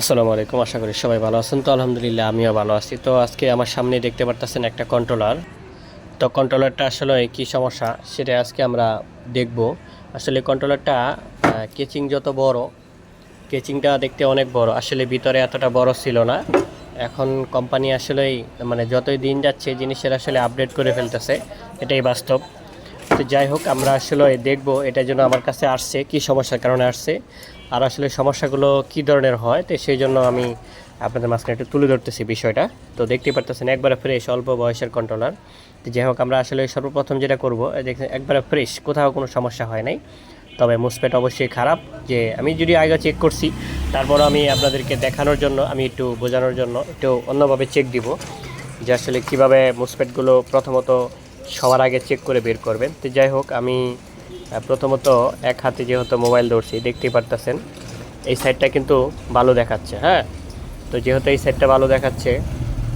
আসসালামু আলাইকুম, আশা করি সবাই ভালো আছেন। তো আলহামদুলিল্লাহ আমিও ভালো আছি। তো আজকে আমার সামনে দেখতে পারতেছেন একটা কন্ট্রোলার তো কন্ট্রোলারটা আসলে কি সমস্যা, সেটা আজকে আমরা দেখব। আসলে কন্ট্রোলারটা কেচিং যত বড় কেচিংটা দেখতে অনেক বড়। আসলে ভিতরে এতটা বড় ছিল না। এখন কোম্পানি আসলেই মানে যতই দিন যাচ্ছে, জিনিসের আসলে আপডেট করে ফেলতেছে। এটাই বাস্তব। যাই হোক, আমরা আসলে দেখব এটার জন্য আমার কাছে আসছে, কি সমস্যার কারণে আসছে, আর আসলে সমস্যাগুলো কি ধরনের হয়, তো সেই জন্য আমি আপনাদের মাঝখানে একটু তুলে ধরতেছি বিষয়টা। তো দেখতেই পারতেছেন, একবারে ফ্রেশ অল্প বয়সের কন্ট্রোলার তো যাই হোক, আমরা আসলে সর্বপ্রথম যেটা করব দেখেন, একবারে ফ্রেশ কোথাও কোনো সমস্যা হয় নাই। তবে মুসপেট অবশ্যই খারাপ, যে আমি যদি আগে চেক করছি তারপরও আমি আপনাদেরকে দেখানোর জন্য, আমি একটু বোঝানোর জন্য, একটু অন্যভাবে চেক দিব, যে আসলে কীভাবে মুসপেটগুলো প্রথমত সবার আগে চেক করে বের করবেন। তো যাই হোক আমি প্রথমত এক হাতে যেহেতু মোবাইল ধরছি দেখতেই পারতেছেন এই সাইডটা কিন্তু ভালো দেখাচ্ছে হ্যাঁ? তো যেহেতু এই সাইডটা ভালো দেখাচ্ছে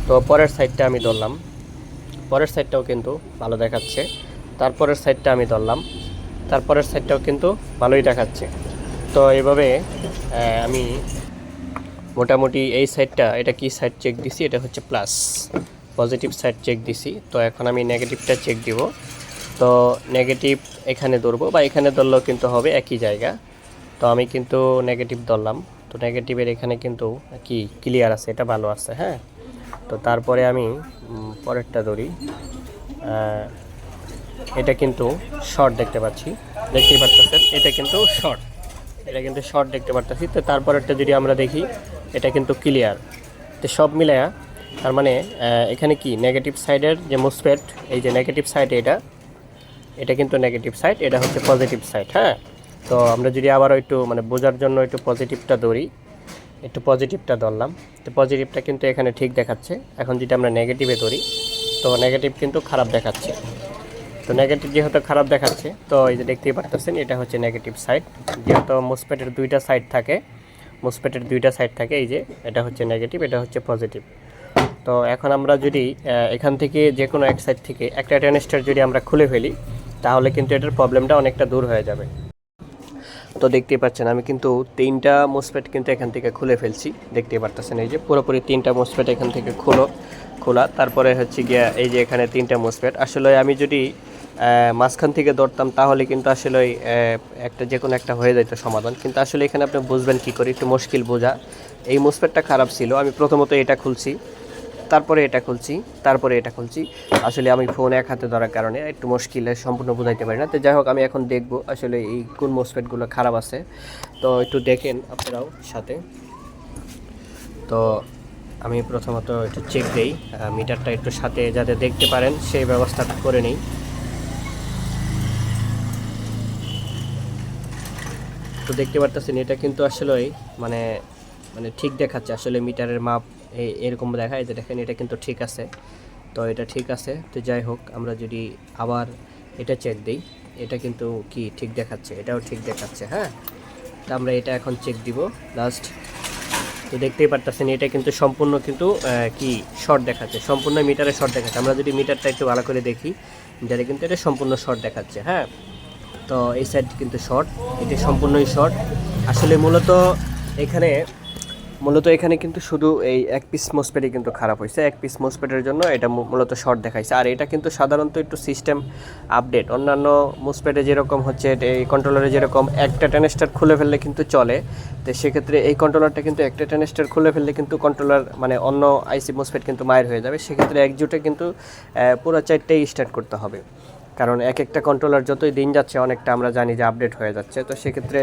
তো পরের সাইডটা আমি ধরলাম। পরের সাইডটাও কিন্তু ভালো দেখাচ্ছে তারপরের সাইডটা আমি ধরলাম তারপরের সাইডটাও কিন্তু ভালোই দেখাচ্ছে। তো এইভাবে আহ, আমি মোটামুটি এই সাইডটা এটা কি সাইড চেক দিছি? এটা হচ্ছে প্লাস পজিটিভ সাইড চেক দিছি। তো এখন আমি নেগেটিভটা চেক দিব। তো নেগেটিভ এখানে ধরবো বা এখানে ধরলেও কিন্তু হবে একই জায়গা। তো আমি কিন্তু নেগেটিভ ধরলাম। তো নেগেটিভের এখানে কিন্তু কি ক্লিয়ার আছে, এটা ভালো আছে হ্যাঁ? তো তারপরে আমি পরেরটা ধরি। এটা কিন্তু শর্ট দেখতে পাচ্ছি। দেখতেই পাচ্ছেন, এটা কিন্তু শর্ট এটা কিন্তু শর্ট দেখতে পারতেছি। তো তারপরেরটা যদি আমরা দেখি, এটা কিন্তু ক্লিয়ার তো সব মিলায়া তার মানে এখানে কি? নেগেটিভ সাইডের যে মুসপেট এই যে নেগেটিভ সাইড এটা এটা কিন্তু নেগেটিভ সাইড এটা হচ্ছে পজিটিভ সাইড হ্যাঁ? তো আমরা যদি আবারও একটু মানে বোঝার জন্য একটু পজিটিভটা ধরি, একটু পজিটিভটা ধরলাম, তো পজিটিভটা কিন্তু এখানে ঠিক দেখাচ্ছে। এখন যদি আমরা নেগেটিভে ধরি, তো নেগেটিভ কিন্তু খারাপ দেখাচ্ছে। তো নেগেটিভ যেহেতু খারাপ দেখাচ্ছে, তো এই যে দেখতেই পারতেছেন, এটা হচ্ছে নেগেটিভ সাইড যেহেতু মুসপেটের দুইটা সাইড থাকে মুসপেটের দুইটা সাইড থাকে, এই যে এটা হচ্ছে নেগেটিভ এটা হচ্ছে পজিটিভ তো এখন আমরা যদি এখান থেকে যে কোনো এক সাইড থেকে একটা ট্যানিস্টার যদি আমরা খুলে ফেলি, তাহলে কিন্তু এটার প্রবলেমটা অনেকটা দূর হয়ে যাবে। তো দেখতেই পাচ্ছেন, আমি কিন্তু তিনটা মোসপেট কিন্তু এখান থেকে খুলে ফেলছি। দেখতেই পারতেছেন, এই যে পুরোপুরি তিনটা মোসপেট এখান থেকে খুলো, খোলা। তারপরে হচ্ছে গিয়া এই যে এখানে তিনটা মোসপেট আসলে আমি যদি মাঝখান থেকে ধরতাম, তাহলে কিন্তু আসলে একটা যে কোনো একটা হয়ে যেত সমাধান। কিন্তু আসলে এখানে আপনি বুঝবেন কী করে, একটু মুশকিল বোঝা। এই মোসপেটটা খারাপ ছিল, আমি প্রথমত এটা খুলছি। তারপরে এটা খুলছি, তারপরে এটা খুলছি। আসলে আমি ফোন এক হাতে ধরার কারণে একটু মুশকিলে, সম্পূর্ণ বোঝাইতে পারি না। তো যাই হোক, আমি এখন দেখব আসলে এই কোন মোসপেটগুলো খারাপ আছে। তো একটু দেখেন আপনারাও সাথে। তো আমি প্রথমত একটু চেক দেই মিটারটা একটু সাথে যাতে দেখতে পারেন, সেই ব্যবস্থাটা করে নিই। তো দেখতে পারতেছেন, এটা কিন্তু আসলে মানে মানে ঠিক দেখাচ্ছে, আসলে মিটারের মাপ এই এরকম দেখায় যে দেখেন এটা কিন্তু ঠিক আছে। তো এটা ঠিক আছে। তো যাই হোক, আমরা যদি আবার এটা চেক দিই, এটা কিন্তু কি ঠিক দেখাচ্ছে? এটাও ঠিক দেখাচ্ছে হ্যাঁ? তো আমরা এটা এখন চেক দিব লাস্ট তো দেখতেই পারতেছেন, এটা কিন্তু সম্পূর্ণ কিন্তু কি শর্ট দেখাচ্ছে, সম্পূর্ণ মিটারে শর্ট দেখাচ্ছে। আমরা যদি মিটারটা একটু ভালো করে দেখি, মিটারে কিন্তু এটা সম্পূর্ণ শর্ট দেখাচ্ছে হ্যাঁ? তো এই সাইড কিন্তু শর্ট এটি সম্পূর্ণই শর্ট আসলে মূলত এখানে মূলত এখানে কিন্তু শুধু এই এক পিস মোসপেটই কিন্তু খারাপ হয়েছে। এক পিস মোসপেটের জন্য এটা মূলত শর্ট দেখাইছে। আর এটা কিন্তু সাধারণত একটু সিস্টেম আপডেট অন্যান্য মোসপেটে যেরকম হচ্ছে এই কন্ট্রোলারে যেরকম একটা টেনেস্টার খুলে ফেললে কিন্তু চলে। তো সেক্ষেত্রে এই কন্ট্রোলারটা কিন্তু একটা টেনেস্টার খুলে ফেললে কিন্তু কন্ট্রোলার মানে অন্য আইসি মোসপেট কিন্তু মায়ের হয়ে যাবে। সেক্ষেত্রে একজুটে কিন্তু পুরো চারটেই স্টার্ট করতে হবে। কারণ এক একটা কন্ট্রোলার যতই দিন যাচ্ছে, অনেকটা আমরা জানি যে আপডেট হয়ে যাচ্ছে। তো সেক্ষেত্রে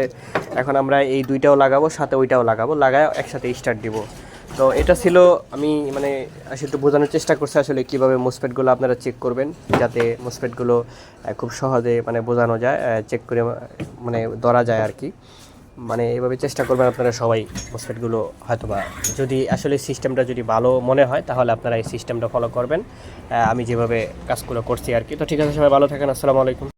এখন আমরা এই দুইটাও লাগাবো, সাথে ওইটাও লাগাবো, লাগায় একসাথে স্টার্ট দিব। তো এটা ছিল আমি মানে আসলে একটু বোঝানোর চেষ্টা করছি আসলে কীভাবে মোসপেটগুলো আপনারা চেক করবেন, যাতে মোসপেটগুলো খুব সহজে মানে বোঝানো যায় চেক করে মানে ধরা যায় আর কি। মানে এভাবে চেষ্টা করবেন আপনারা সবাই মোসপেটগুলো হয়তোবা। যদি আসলে সিস্টেমটা যদি ভালো মনে হয়, তাহলে আপনারা এই সিস্টেমটা ফলো করবেন। আমি যেভাবে কাজগুলো করছি আর কি। তো ঠিক আছে, সবাই ভালো থাকেন। আসসালামু আলাইকুম।